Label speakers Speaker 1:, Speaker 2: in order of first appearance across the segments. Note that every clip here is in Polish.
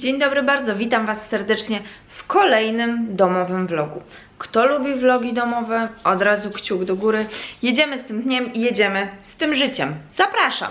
Speaker 1: Dzień dobry bardzo, witam Was serdecznie w kolejnym domowym vlogu. Kto lubi vlogi domowe, od razu kciuk do góry. Jedziemy z tym dniem i jedziemy z tym życiem. Zapraszam!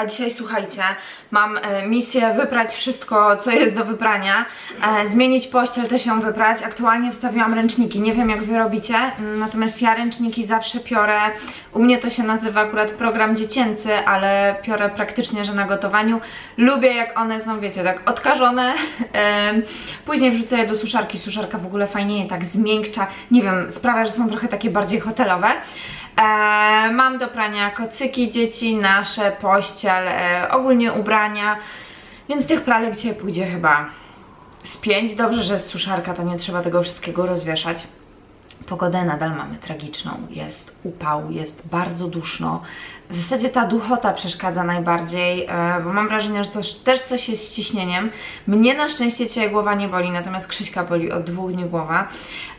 Speaker 1: A dzisiaj słuchajcie, mam e, misję wyprać wszystko, co jest do wyprania, e, zmienić pościel, też ją wyprać. Aktualnie wstawiłam ręczniki, nie wiem jak wy robicie, mm, natomiast ja ręczniki zawsze piorę, u mnie to się nazywa akurat program dziecięcy, ale piorę praktycznie, że na gotowaniu. Lubię jak one są, wiecie, tak odkażone, później wrzucę je do suszarki, suszarka w ogóle fajnie je tak zmiękcza, nie wiem, sprawia, że są trochę takie bardziej hotelowe. E, mam do prania kocyki dzieci, nasze, pościel, e, ogólnie ubrania, więc tych pralek dzisiaj pójdzie chyba z pięć. Dobrze, że jest suszarka, to nie trzeba tego wszystkiego rozwieszać. Pogodę nadal mamy tragiczną. Jest upał, jest bardzo duszno. W zasadzie ta duchota przeszkadza najbardziej, e, bo mam wrażenie, że to też coś jest z ciśnieniem. Mnie na szczęście dzisiaj głowa nie boli, natomiast Krzyśka boli od dwóch dni głowa.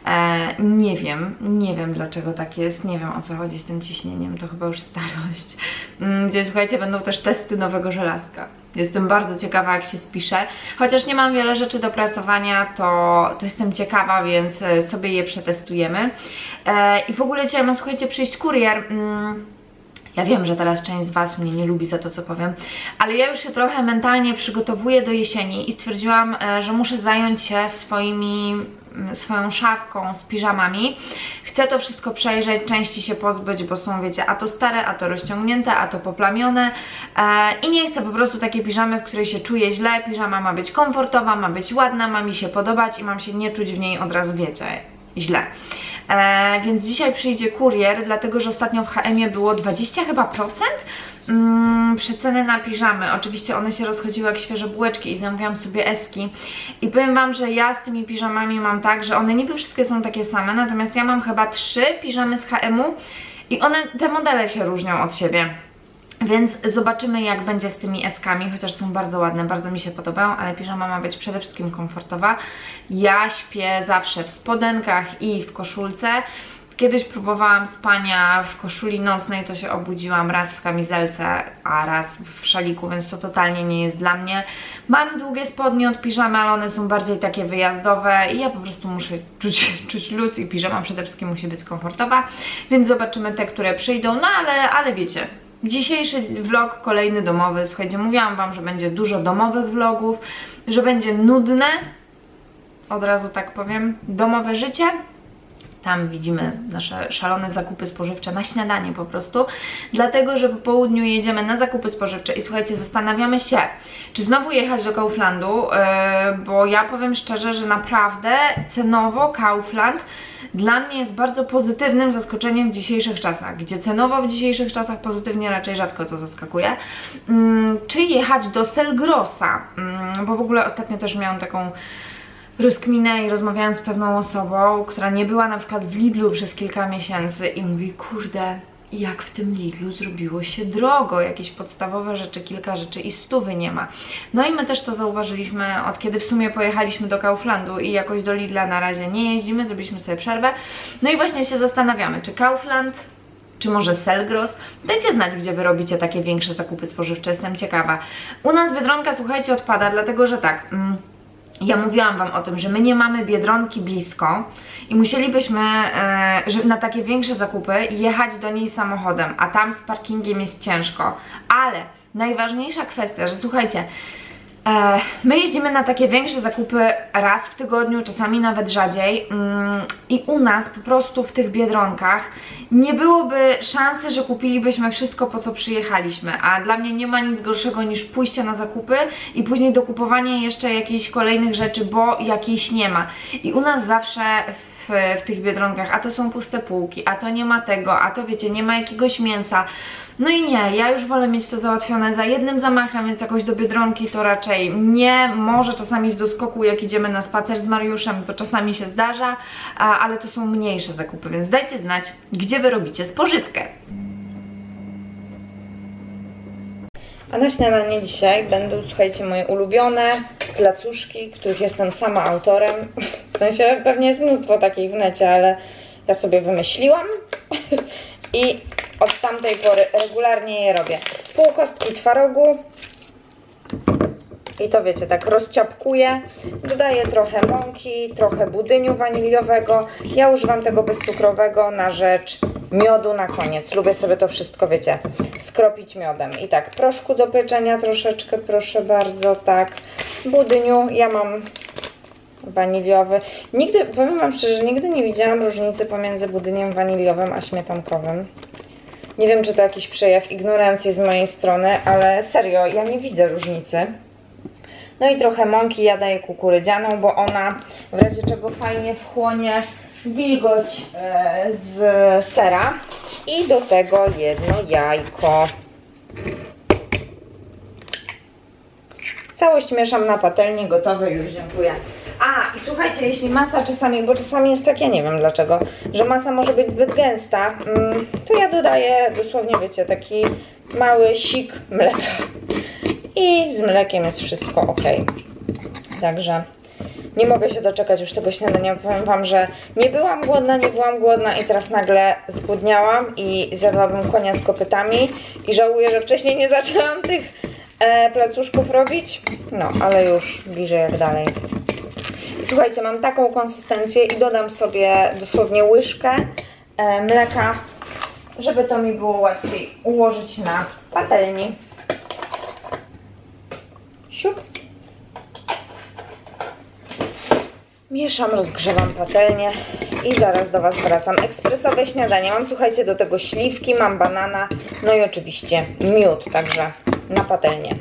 Speaker 1: E, nie wiem, nie wiem dlaczego tak jest, nie wiem o co chodzi z tym ciśnieniem, to chyba już starość. Mm, Gdzie słuchajcie, będą też testy nowego żelazka. Jestem bardzo ciekawa, jak się spisze. Chociaż nie mam wiele rzeczy do prasowania, to, to jestem ciekawa, więc e, sobie je przetestujemy. E, I w ogóle dzisiaj ma, słuchajcie, przyjść kurier. Mm, ja wiem, że teraz część z Was mnie nie lubi za to, co powiem, ale ja już się trochę mentalnie przygotowuję do jesieni i stwierdziłam, e, że muszę zająć się swoimi, mm, swoją szafką z piżamami. Chcę to wszystko przejrzeć, części się pozbyć, bo są, wiecie, a to stare, a to rozciągnięte, a to poplamione e, i nie chcę po prostu takiej piżamy, w której się czuję źle. Piżama ma być komfortowa, ma być ładna, ma mi się podobać i mam się nie czuć w niej od razu, wiecie, źle. E, więc dzisiaj przyjdzie kurier, dlatego że ostatnio w HM-ie było 20 chyba procent mm, przeceny na piżamy. Oczywiście one się rozchodziły jak świeże bułeczki i zamówiłam sobie eski. I powiem Wam, że ja z tymi piżamami mam tak, że one niby wszystkie są takie same, natomiast ja mam chyba trzy piżamy z HM-u i one, te modele się różnią od siebie. Więc zobaczymy jak będzie z tymi eskami, chociaż są bardzo ładne, bardzo mi się podobają, ale piżama ma być przede wszystkim komfortowa. Ja śpię zawsze w spodenkach i w koszulce. Kiedyś próbowałam spania w koszuli nocnej, to się obudziłam raz w kamizelce, a raz w szaliku, więc to totalnie nie jest dla mnie. Mam długie spodnie od piżamy, ale one są bardziej takie wyjazdowe i ja po prostu muszę czuć, czuć luz i piżama przede wszystkim musi być komfortowa, więc zobaczymy te, które przyjdą, no ale, ale wiecie, Dzisiejszy vlog kolejny domowy. Słuchajcie, mówiłam Wam, że będzie dużo domowych vlogów, że będzie nudne, od razu tak powiem, domowe życie. Tam widzimy nasze szalone zakupy spożywcze na śniadanie po prostu. Dlatego, że po południu jedziemy na zakupy spożywcze i słuchajcie, zastanawiamy się, czy znowu jechać do Kauflandu, yy, bo ja powiem szczerze, że naprawdę cenowo Kaufland dla mnie jest bardzo pozytywnym zaskoczeniem w dzisiejszych czasach, gdzie cenowo w dzisiejszych czasach pozytywnie raczej rzadko co zaskakuje. Mm, czy jechać do Selgrosa, mm, bo w ogóle ostatnio też miałam taką rozkminę i rozmawiałam z pewną osobą, która nie była na przykład w Lidlu przez kilka miesięcy i mówi, kurde, jak w tym Lidlu zrobiło się drogo, jakieś podstawowe rzeczy, kilka rzeczy i stówy nie ma. No i my też to zauważyliśmy od kiedy w sumie pojechaliśmy do Kauflandu i jakoś do Lidla na razie nie jeździmy, zrobiliśmy sobie przerwę. No i właśnie się zastanawiamy, czy Kaufland czy może Selgros? Dajcie znać, gdzie Wy robicie takie większe zakupy spożywcze, jestem ciekawa. U nas Biedronka, słuchajcie, odpada, dlatego że tak... Mm, ja mówiłam Wam o tym, że my nie mamy biedronki blisko i musielibyśmy e, na takie większe zakupy jechać do niej samochodem, a tam z parkingiem jest ciężko. Ale najważniejsza kwestia, że słuchajcie, My jeździmy na takie większe zakupy raz w tygodniu, czasami nawet rzadziej mm, i u nas po prostu w tych biedronkach nie byłoby szansy, że kupilibyśmy wszystko po co przyjechaliśmy, a dla mnie nie ma nic gorszego niż pójście na zakupy i później dokupowanie jeszcze jakichś kolejnych rzeczy, bo jakiejś nie ma. I u nas zawsze w, w tych biedronkach, a to są puste półki, a to nie ma tego, a to wiecie, nie ma jakiegoś mięsa. No i nie, ja już wolę mieć to załatwione za jednym zamachem, więc jakoś do biedronki to raczej nie. Może czasami z doskoku, jak idziemy na spacer z Mariuszem, to czasami się zdarza, a, ale to są mniejsze zakupy, więc dajcie znać, gdzie wy robicie spożywkę. A na śniadanie dzisiaj będą, słuchajcie, moje ulubione placuszki, których jestem sama autorem. W sensie pewnie jest mnóstwo takich w necie, ale ja sobie wymyśliłam i od tamtej pory regularnie je robię. Pół kostki twarogu i to wiecie, tak rozciapkuję. Dodaję trochę mąki, trochę budyniu waniliowego. Ja używam tego bezcukrowego na rzecz miodu na koniec. Lubię sobie to wszystko, wiecie, skropić miodem. I tak, proszku do pieczenia troszeczkę, proszę bardzo, tak. Budyniu, ja mam waniliowy. Nigdy, powiem Wam szczerze, nigdy nie widziałam różnicy pomiędzy budyniem waniliowym a śmietankowym. Nie wiem, czy to jakiś przejaw ignorancji z mojej strony, ale serio, ja nie widzę różnicy. No i trochę mąki ja daję kukurydzianą, bo ona w razie czego fajnie wchłonie wilgoć e, z sera. I do tego jedno jajko. Całość mieszam na patelni, gotowe już, dziękuję. A, i słuchajcie, jeśli masa czasami, bo czasami jest tak, ja nie wiem dlaczego, że masa może być zbyt gęsta, mm, to ja dodaję dosłownie, wiecie, taki mały sik mleka. I z mlekiem jest wszystko ok. Także nie mogę się doczekać już tego śniadania. Powiem Wam, że nie byłam głodna, nie byłam głodna i teraz nagle zgłodniałam i zjadłabym konia z kopytami i żałuję, że wcześniej nie zaczęłam tych e, placuszków robić. No, ale już bliżej jak dalej. I słuchajcie, mam taką konsystencję i dodam sobie dosłownie łyżkę e, mleka, żeby to mi było łatwiej ułożyć na patelni. Siup. Mieszam, rozgrzewam patelnię i zaraz do Was wracam. Ekspresowe śniadanie. Mam, słuchajcie, do tego śliwki, mam banana, no i oczywiście miód, także na patelnię.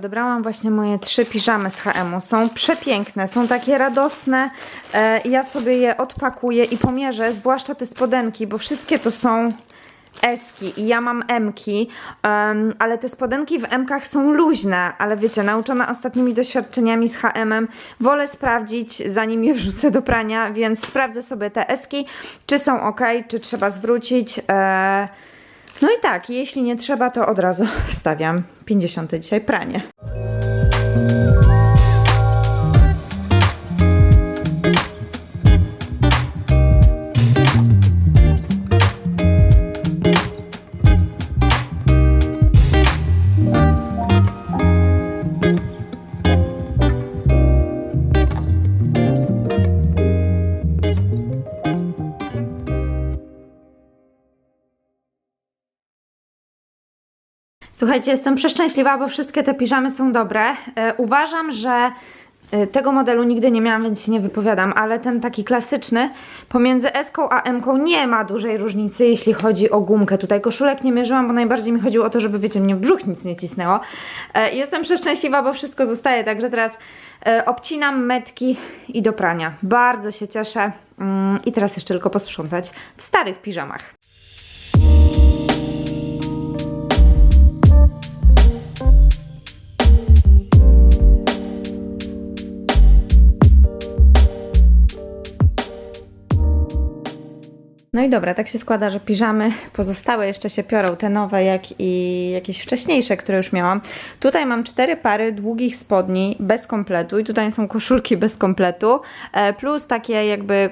Speaker 1: Odebrałam właśnie moje trzy piżamy z HM-u. Są przepiękne, są takie radosne. E, ja sobie je odpakuję i pomierzę, zwłaszcza te spodenki, bo wszystkie to są Eski i ja mam Mki, em, ale te spodenki w Mkach są luźne, ale wiecie, nauczona ostatnimi doświadczeniami z HM-em, wolę sprawdzić, zanim je wrzucę do prania, więc sprawdzę sobie te Eski, czy są ok, czy trzeba zwrócić. E, no i tak, jeśli nie trzeba, to od razu stawiam 50 dzisiaj pranie. Słuchajcie, jestem przeszczęśliwa, bo wszystkie te piżamy są dobre. E, uważam, że e, tego modelu nigdy nie miałam, więc się nie wypowiadam, ale ten taki klasyczny pomiędzy S a M nie ma dużej różnicy, jeśli chodzi o gumkę. Tutaj koszulek nie mierzyłam, bo najbardziej mi chodziło o to, żeby wiecie, mnie w brzuch nic nie cisnęło. E, jestem przeszczęśliwa, bo wszystko zostaje, także teraz obcinam metki i do prania. Bardzo się cieszę. Mm, I teraz jeszcze tylko posprzątać w starych piżamach. No i dobra, tak się składa, że piżamy pozostałe jeszcze się piorą, te nowe jak i jakieś wcześniejsze, które już miałam. Tutaj mam cztery pary długich spodni bez kompletu i tutaj są koszulki bez kompletu, e, plus takie jakby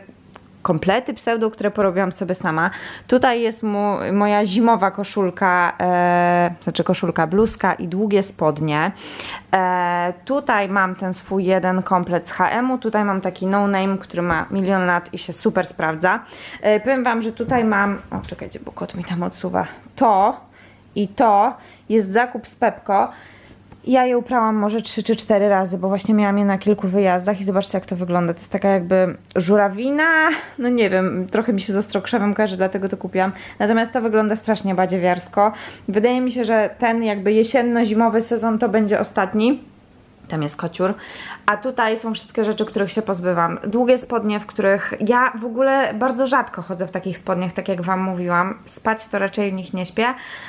Speaker 1: komplety pseudo, które porobiłam sobie sama. Tutaj jest mu, moja zimowa koszulka, e, znaczy koszulka, bluzka i długie spodnie. E, tutaj mam ten swój jeden komplet z HM-u, tutaj mam taki no name, który ma milion lat i się super sprawdza. E, powiem Wam, że tutaj mam, o czekajcie, bo kot mi tam odsuwa, to i to jest zakup z Pepko. Ja je uprałam może 3 czy 4 razy, bo właśnie miałam je na kilku wyjazdach i zobaczcie jak to wygląda. To jest taka jakby żurawina, no nie wiem, trochę mi się z ostrokrzewem kojarzy, dlatego to kupiłam. Natomiast to wygląda strasznie badziewiarsko. Wydaje mi się, że ten jakby jesienno-zimowy sezon to będzie ostatni. Tam jest kociur. A tutaj są wszystkie rzeczy, których się pozbywam. Długie spodnie, w których ja w ogóle bardzo rzadko chodzę w takich spodniach, tak jak Wam mówiłam. Spać to raczej w nich nie śpię.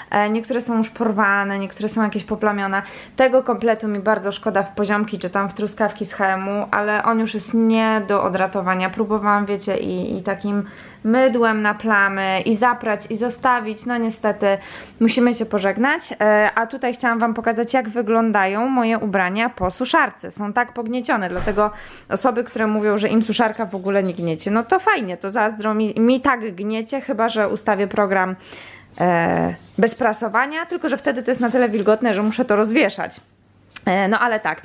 Speaker 1: E, niektóre są już porwane, niektóre są jakieś poplamione. Tego kompletu mi bardzo szkoda w poziomki, czy tam w truskawki z HM-u, ale on już jest nie do odratowania. Próbowałam, wiecie, i, i takim mydłem na plamy i zaprać i zostawić. No niestety musimy się pożegnać. E, a tutaj chciałam Wam pokazać, jak wyglądają moje ubrania po suszarce. Są tak pogniecione, dlatego osoby, które mówią, że im suszarka w ogóle nie gniecie, no to fajnie, to zazdro mi, mi tak gniecie, chyba że ustawię program e, bez prasowania, tylko że wtedy to jest na tyle wilgotne, że muszę to rozwieszać. E, no ale tak.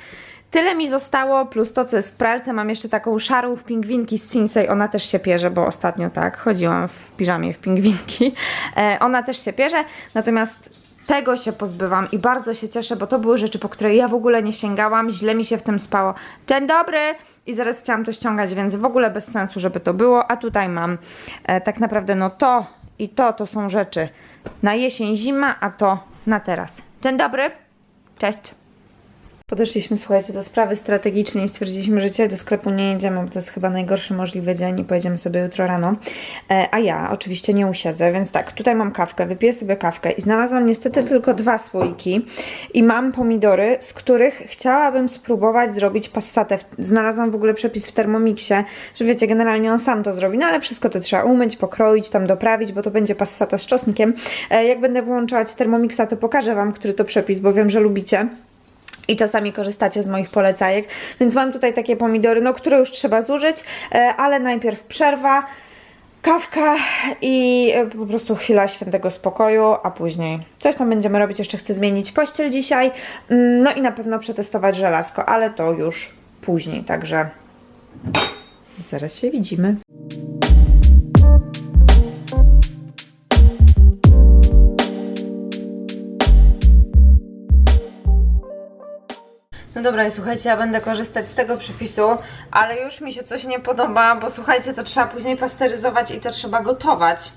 Speaker 1: Tyle mi zostało, plus to, co jest w pralce. Mam jeszcze taką szarą w pingwinki z Sinsei. Ona też się pierze, bo ostatnio tak chodziłam w piżamie w pingwinki. E, ona też się pierze, natomiast tego się pozbywam i bardzo się cieszę, bo to były rzeczy, po które ja w ogóle nie sięgałam. Źle mi się w tym spało. Dzień dobry! I zaraz chciałam to ściągać, więc w ogóle bez sensu, żeby to było. A tutaj mam e, tak naprawdę no to i to, to są rzeczy na jesień, zima, a to na teraz. Dzień dobry! Cześć! Podeszliśmy, słuchajcie, do sprawy strategicznej i stwierdziliśmy, że dzisiaj do sklepu nie jedziemy, bo to jest chyba najgorszy możliwy dzień i pojedziemy sobie jutro rano. E, a ja oczywiście nie usiedzę, więc tak, tutaj mam kawkę, wypiję sobie kawkę i znalazłam niestety tylko dwa słoiki i mam pomidory, z których chciałabym spróbować zrobić passatę. Znalazłam w ogóle przepis w Thermomixie, że wiecie, generalnie on sam to zrobi, no ale wszystko to trzeba umyć, pokroić, tam doprawić, bo to będzie passata z czosnkiem. E, jak będę włączać Thermomixa, to pokażę Wam, który to przepis, bo wiem, że lubicie i czasami korzystacie z moich polecajek. Więc mam tutaj takie pomidory, no które już trzeba zużyć, e, ale najpierw przerwa, kawka i e, po prostu chwila świętego spokoju, a później coś tam będziemy robić. Jeszcze chcę zmienić pościel dzisiaj, mm, no i na pewno przetestować żelazko, ale to już później, także zaraz się widzimy. No dobra, słuchajcie, ja będę korzystać z tego przepisu, ale już mi się coś nie podoba, bo słuchajcie, to trzeba później pasteryzować i to trzeba gotować.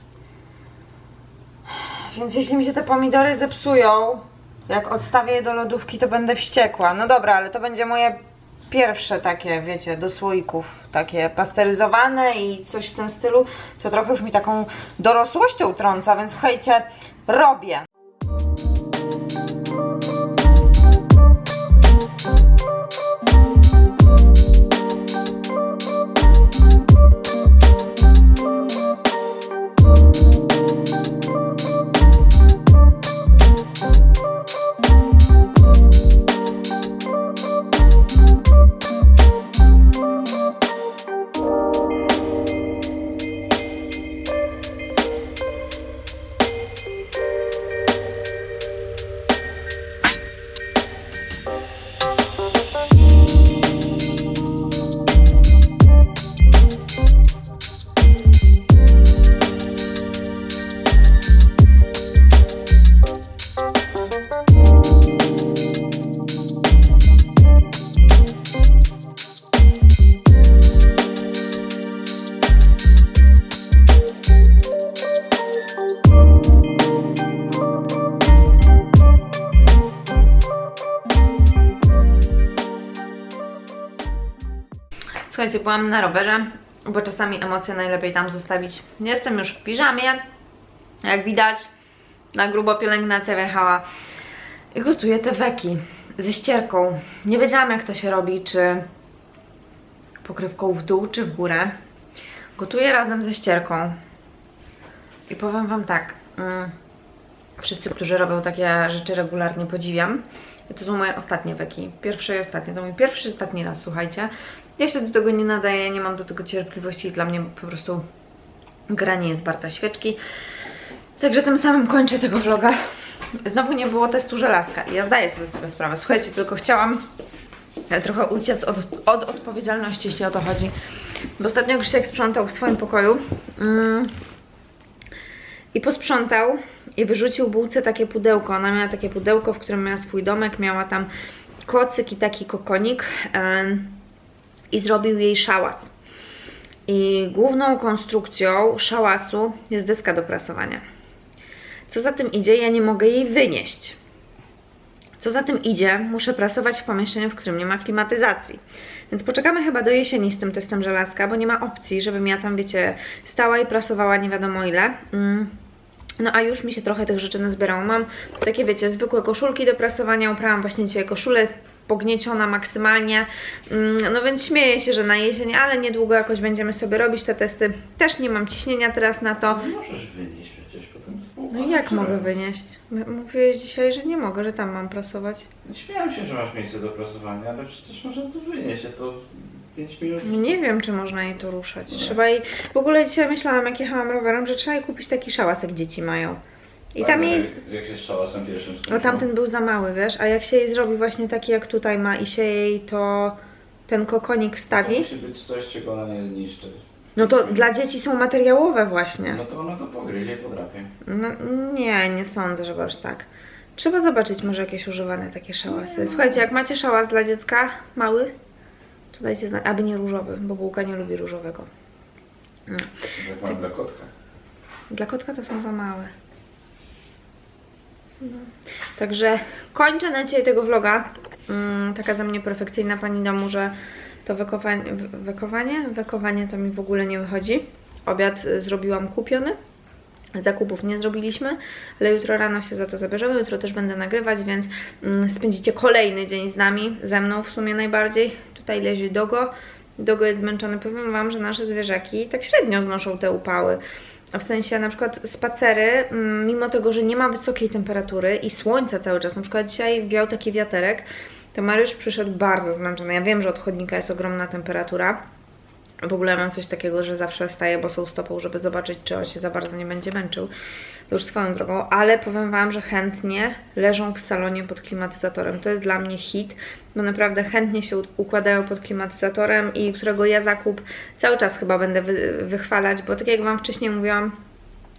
Speaker 1: Więc jeśli mi się te pomidory zepsują, jak odstawię je do lodówki, to będę wściekła. No dobra, ale to będzie moje pierwsze takie, wiecie, do słoików, takie pasteryzowane i coś w tym stylu, to trochę już mi taką dorosłością trąca, więc słuchajcie, robię. Słuchajcie, byłam na rowerze, bo czasami emocje najlepiej tam zostawić. Jestem już w piżamie, jak widać, na grubo pielęgnacja wjechała i gotuję te weki ze ścierką. Nie wiedziałam jak to się robi, czy pokrywką w dół, czy w górę. Gotuję razem ze ścierką i powiem Wam tak, mm, wszyscy, którzy robią takie rzeczy regularnie podziwiam. I to są moje ostatnie weki. Pierwsze i ostatnie. To mój pierwszy i ostatni raz, słuchajcie. Ja się do tego nie nadaję, nie mam do tego cierpliwości i dla mnie po prostu gra nie jest warta świeczki. Także tym samym kończę tego vloga. Znowu nie było testu żelazka ja zdaję sobie z tego sprawę. Słuchajcie, tylko chciałam trochę uciec od, od odpowiedzialności, jeśli o to chodzi. Bo ostatnio Krzysiek sprzątał w swoim pokoju mm, i posprzątał i wyrzucił bułce takie pudełko. Ona miała takie pudełko, w którym miała swój domek, miała tam kocyk i taki kokonik em, i zrobił jej szałas. I główną konstrukcją szałasu jest deska do prasowania. Co za tym idzie, ja nie mogę jej wynieść. Co za tym idzie, muszę prasować w pomieszczeniu, w którym nie ma klimatyzacji. Więc poczekamy chyba do jesieni z tym testem żelazka, bo nie ma opcji, żebym ja tam, wiecie, stała i prasowała nie wiadomo ile. Mm. No a już mi się trochę tych rzeczy nazbierało. Mam takie, wiecie, zwykłe koszulki do prasowania. Uprałam właśnie dzisiaj koszulę, pognieciona maksymalnie. Mm, No więc śmieję się, że na jesień, ale niedługo jakoś będziemy sobie robić te testy. Też nie mam ciśnienia teraz na to.
Speaker 2: No możesz wynieść przecież potem z
Speaker 1: No jak mogę wynieść? Mówiłeś dzisiaj, że nie mogę, że tam mam prasować.
Speaker 2: Śmiałem się, że masz miejsce do prasowania, ale przecież można to wynieść, to 5 minut.
Speaker 1: Nie wiem, czy można jej tu ruszać. Trzeba jej... W ogóle dzisiaj myślałam, jak jechałam rowerem, że trzeba jej kupić taki szałas, jak dzieci mają. I tam
Speaker 2: Fajne,
Speaker 1: jej...
Speaker 2: Jak, jak się z szałasem pierwszym
Speaker 1: No tamten był za mały, wiesz, a jak się jej zrobi właśnie taki, jak tutaj ma i się jej to... ten kokonik
Speaker 2: To
Speaker 1: wstawi,
Speaker 2: musi być coś, czego ona nie zniszczy.
Speaker 1: no to dla dzieci są materiałowe właśnie.
Speaker 2: No to ona to pogryzie i podrapie.
Speaker 1: No nie, nie sądzę, żeby aż tak. Trzeba zobaczyć może jakieś używane takie szałasy. Słuchajcie, jak macie szałas dla dziecka mały, to dajcie znać, aby nie różowy, bo bułka nie lubi różowego.
Speaker 2: Jak mam dla kotka.
Speaker 1: Dla kotka to są za małe. Także kończę na dzisiaj tego vloga. Mm, taka za mnie perfekcyjna pani domu, że to wekowanie, wekowanie, wekowanie to mi w ogóle nie wychodzi. Obiad y, zrobiłam kupiony. Zakupów nie zrobiliśmy, ale jutro rano się za to zabierzemy. Jutro też będę nagrywać, więc mm, spędzicie kolejny dzień z nami, ze mną w sumie najbardziej. Tutaj leży Dogo. Dogo jest zmęczony. Powiem Wam, że nasze zwierzaki tak średnio znoszą te upały. W sensie na przykład spacery, mm, mimo tego, że nie ma wysokiej temperatury i słońca cały czas, na przykład dzisiaj wiał taki wiaterek, to Mariusz przyszedł bardzo zmęczony. Ja wiem, że od chodnika jest ogromna temperatura. W ogóle mam coś takiego, że zawsze staję bosą stopą, żeby zobaczyć, czy on się za bardzo nie będzie męczył. To już swoją drogą, ale powiem Wam, że chętnie leżą w salonie pod klimatyzatorem. To jest dla mnie hit, bo naprawdę chętnie się układają pod klimatyzatorem i którego ja zakup cały czas chyba będę wy wychwalać, bo tak jak Wam wcześniej mówiłam,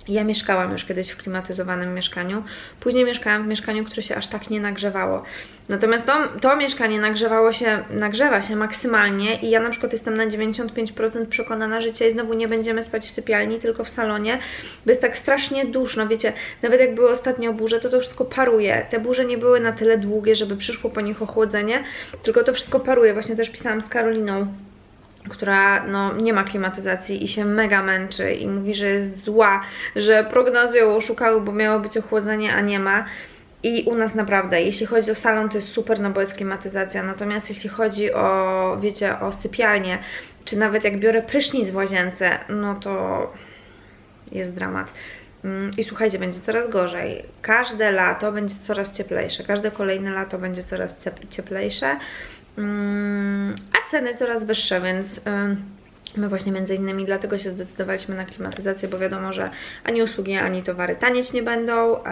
Speaker 1: ja mieszkałam już kiedyś w klimatyzowanym mieszkaniu. Później mieszkałam w mieszkaniu, które się aż tak nie nagrzewało. Natomiast to, to mieszkanie nagrzewało się, nagrzewa się maksymalnie i ja na przykład jestem na 95% przekonana, że dzisiaj znowu nie będziemy spać w sypialni, tylko w salonie, bo jest tak strasznie duszno. Wiecie, nawet jak były ostatnio burze, to to wszystko paruje. Te burze nie były na tyle długie, żeby przyszło po nich ochłodzenie, tylko to wszystko paruje. Właśnie też pisałam z Karoliną która no, nie ma klimatyzacji i się mega męczy i mówi, że jest zła, że prognozy ją oszukały, bo miało być ochłodzenie, a nie ma. I u nas naprawdę, jeśli chodzi o salon, to jest super, no bo jest klimatyzacja. Natomiast jeśli chodzi o, wiecie, o sypialnię, czy nawet jak biorę prysznic w łazience, no to jest dramat. Mm, I słuchajcie, będzie coraz gorzej. Każde lato będzie coraz cieplejsze. Każde kolejne lato będzie coraz ciep- cieplejsze. Mm, a ceny coraz wyższe, więc ym, my właśnie między innymi dlatego się zdecydowaliśmy na klimatyzację, bo wiadomo, że ani usługi, ani towary tanieć nie będą.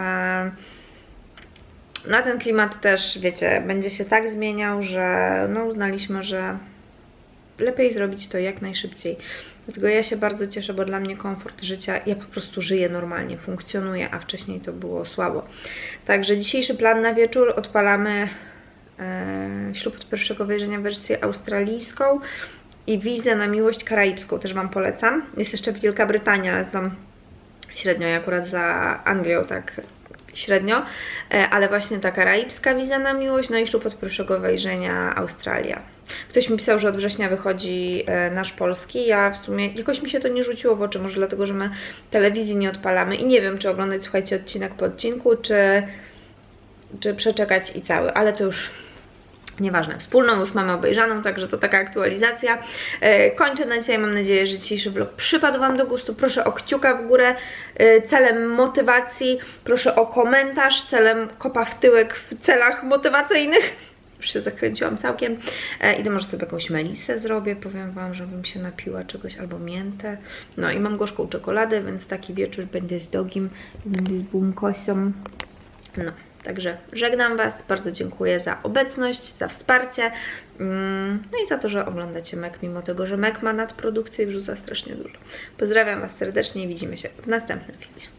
Speaker 1: na ten klimat też, wiecie, będzie się tak zmieniał, że no uznaliśmy, że lepiej zrobić to jak najszybciej. Dlatego ja się bardzo cieszę, bo dla mnie komfort życia, ja po prostu żyję normalnie, funkcjonuję, a wcześniej to było słabo. Także dzisiejszy plan na wieczór odpalamy ślub od pierwszego wejrzenia wersję australijską i wizę na miłość karaibską też Wam polecam. Jest jeszcze Wielka Brytania, ale średnio, ja akurat za Anglią tak średnio, e, ale właśnie ta karaibska wiza na miłość, no i ślub od pierwszego wejrzenia Australia. Ktoś mi pisał, że od września wychodzi e, nasz polski. Ja w sumie jakoś mi się to nie rzuciło w oczy, może dlatego, że my telewizji nie odpalamy i nie wiem, czy oglądać, słuchajcie, odcinek po odcinku, czy, czy przeczekać i cały, ale to już Nieważne, wspólną już mamy obejrzaną, także to taka aktualizacja. E, kończę na dzisiaj. Mam nadzieję, że dzisiejszy vlog przypadł Wam do gustu. Proszę o kciuka w górę e, celem motywacji. Proszę o komentarz celem kopa w tyłek w celach motywacyjnych. Już się zakręciłam całkiem. E, idę może sobie jakąś melisę zrobię. Powiem Wam, żebym się napiła czegoś albo miętę. No i mam gorzką czekoladę, więc taki wieczór będzie z dogim, będzie z bumkosią. No, także żegnam Was, bardzo dziękuję za obecność, za wsparcie, mm, no i za to, że oglądacie Mek, mimo tego, że Mek ma nadprodukcję i wrzuca strasznie dużo. Pozdrawiam Was serdecznie i widzimy się w następnym filmie.